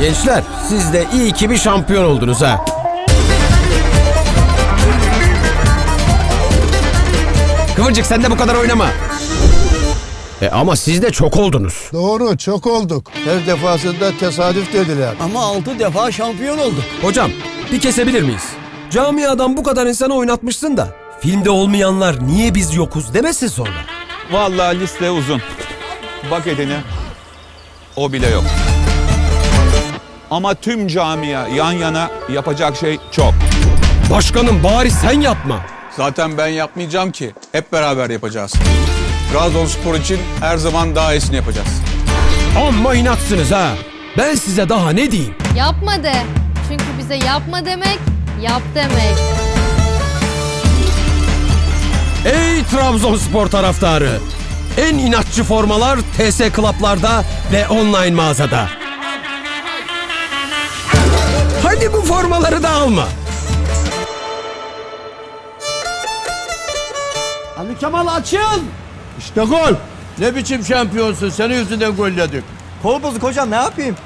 Gençler siz de iyi ki bir şampiyon oldunuz ha. Kıvırcık sen de bu kadar oynama. E ama siz de çok oldunuz. Doğru çok olduk. Her defasında tesadüf dediler. Ama 6 defa şampiyon olduk. Hocam bir kesebilir miyiz? Camiadan bu kadar insanı oynatmışsın da filmde olmayanlar niye biz yokuz demesin sonra. Vallahi liste uzun. Bak edene. O bile yok. Ama tüm camia yan yana yapacak şey çok. Başkanım bari sen yapma. Zaten ben yapmayacağım ki. Hep beraber yapacağız. Trabzonspor için her zaman daha iyisini yapacağız. Amma inatsınız ha. Ben size daha ne diyeyim? Yapma de. Çünkü bize yapma demek, yap demek. Ey Trabzonspor taraftarı! En inatçı formalar TS Club'larda ve online mağazada. Hadi bu formaları da alma. Ali Kemal açıl. İşte gol. Ne biçim şampiyonsun? Senin yüzünden gol yedik. Kol bozuk hocam ne yapayım?